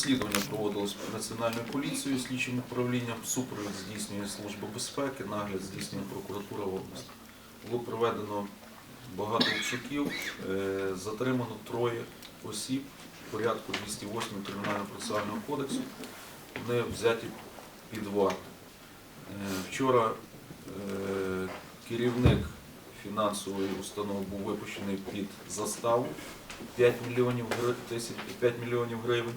Слідування проводилось Національною поліцією, слідчим управлінням, супровід здійснює Служба безпеки, нагляд здійснює прокуратура області. Було проведено багато обшуків, е, затримано троє осіб в порядку 208 Кримінального процесуального кодексу. Вони взяті під варту. Е, Вчора е, керівник фінансової установи був випущений під заставу 5 мільйонів, гри- 5 мільйонів гривень.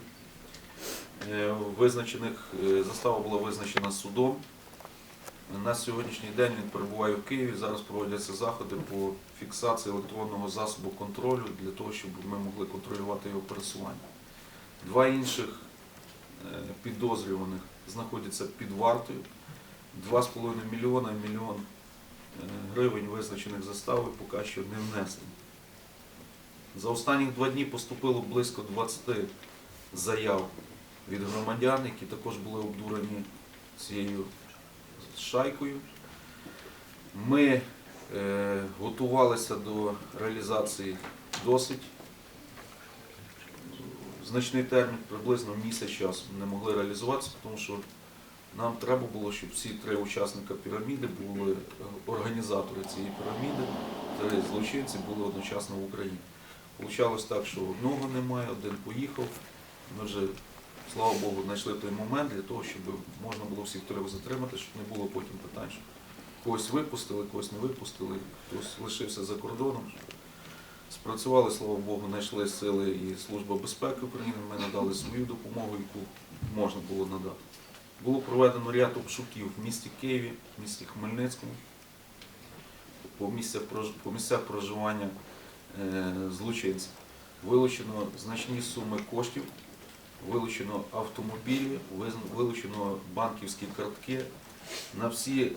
Е, Визначених, е, застава була визначена судом. На сьогоднішній день він перебуває в Києві. Зараз проводяться заходи по фіксації електронного засобу контролю для того, щоб ми могли контролювати його пересування. Два інших е, підозрюваних знаходяться під вартою. 2,5 мільйона мільйон гривень визначених заставою поки що не внесені. За останні два дні поступило близько 20 заяв від громадян, які також були обдурені цією шайкою. Ми е, готувалися до реалізації досить значний термін, приблизно місяць часу не могли реалізуватися, тому що нам треба було, щоб всі три учасника піраміди були е, організатори цієї піраміди, три злочинці були одночасно в Україні. Получалось так, що одного немає, один поїхав. Ми вже, слава Богу, знайшли той момент для того, щоб можна було всіх трьох затримати, щоб не було потім питань, що когось випустили, когось не випустили, хтось лишився за кордоном. Спрацювали, слава Богу, знайшли сили і Служба безпеки України. Ми надали свою допомогу, яку можна було надати. Було проведено ряд обшуків в місті Києві, в місті Хмельницькому, по місцях, по місцях проживання е, злочинців. Вилучено значні суми коштів, вилучено автомобілі, вилучено банківські картки. На всі